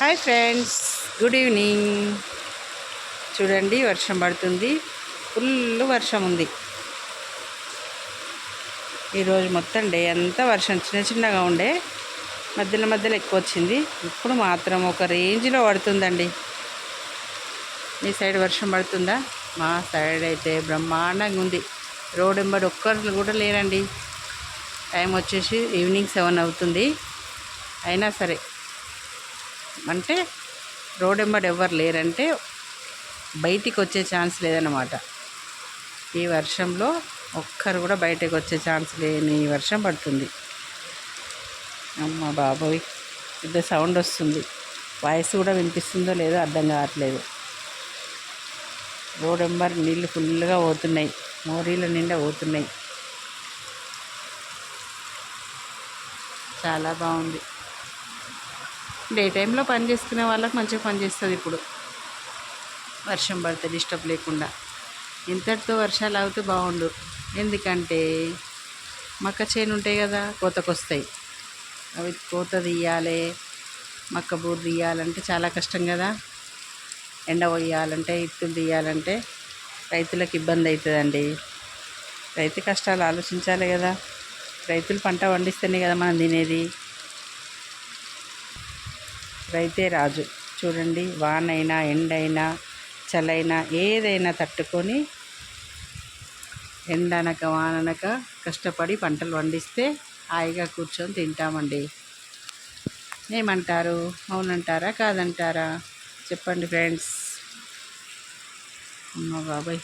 Hi friends good evening. చూడండి వర్షం పడుతుంది. ఫుల్ వర్షం ఉంది. ఈరోజు మొత్తం డే అంతా వర్షం చిన్న చిన్నగా ఉండే. మధ్యలో మధ్యలో ఎక్కువ వచ్చింది. ఇప్పుడు మాత్రం ఒక రేంజ్లో పడుతుందండి. మీ సైడ్ వర్షం పడుతుందా? మా సైడ్ అయితే బ్రహ్మాండంగా ఉంది. రోడ్ ఎంబడి ఒక్కరు కూడా లేరండి. టైం వచ్చేసి ఈవినింగ్ సెవెన్ అవుతుంది. అయినా సరే అంటే రోడ్ వెంబడి ఎవరు లేరంటే బయటికి వచ్చే ఛాన్స్ లేదన్నమాట. ఈ వర్షంలో ఒక్కరు కూడా బయటకు వచ్చే ఛాన్స్ లేని వర్షం పడుతుంది. అమ్మ బాబోయ్ పెద్ద సౌండ్ వస్తుంది. వాయిస్ కూడా వినిపిస్తుందో లేదో అర్థం కావట్లేదు. రోడ్ ఎంబర్ నీళ్ళు ఫుల్గా పోతున్నాయి. మోరీల నిండా పోతున్నాయి. చాలా బాగుంది. డే టైంలో పని చేసుకునే వాళ్ళకి మంచిగా పని చేస్తుంది ఇప్పుడు. వర్షం పడితే డిస్టర్బ్ లేకుండా. ఇంతటితో వర్షాలు అవుతే బాగుండు. ఎందుకంటే మక్క చేను ఉంటాయి కదా కోతకొస్తాయి. అవి కోత తీయాలి మక్క బూరు తీయాలంటే చాలా కష్టం కదా. ఎండ పోయాలంటే ఇత్తులు తీయాలంటే రైతులకు ఇబ్బంది అవుతుందండి. రైతు కష్టాలు ఆలోచించాలి కదా. రైతులు పంట పండిస్తేనే కదా మనం తినేది. రైతే రాజు. చూడండి వానైనా ఎండైనా చలైనా ఏదైనా తట్టుకొని ఎండనక వాననక కష్టపడి పంటలు పండిస్తే హాయిగా కూర్చొని తింటామండి. ఏమంటారు? అవునంటారా? కాదంటారా? చెప్పండి ఫ్రెండ్స్. అమ్మ బాబాయ్.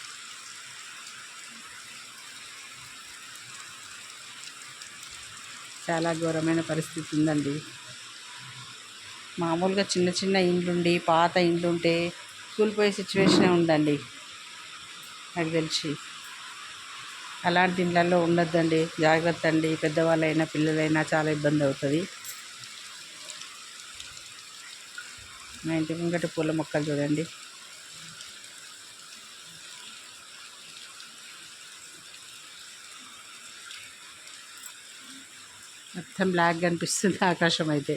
చాలా ఘోరమైన పరిస్థితి ఉందండి. మామూలుగా చిన్న చిన్న ఇండ్లుండి పాత ఇండ్లుంటే కూలిపోయే సిచ్యువేషనే ఉందండి. నాకు తెలిసి. అలాంటి ఇళ్ళల్లో ఉండొద్దండి. జాగ్రత్త అండి పెద్దవాళ్ళైనా పిల్లలైనా చాలా ఇబ్బంది అవుతుంది. మా ఇంటి ముంగట పూల మొక్కలు చూడండి. మొత్తం బ్లాక్ కనిపిస్తుంది ఆకాశం అయితే.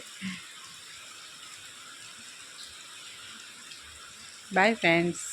Bye friends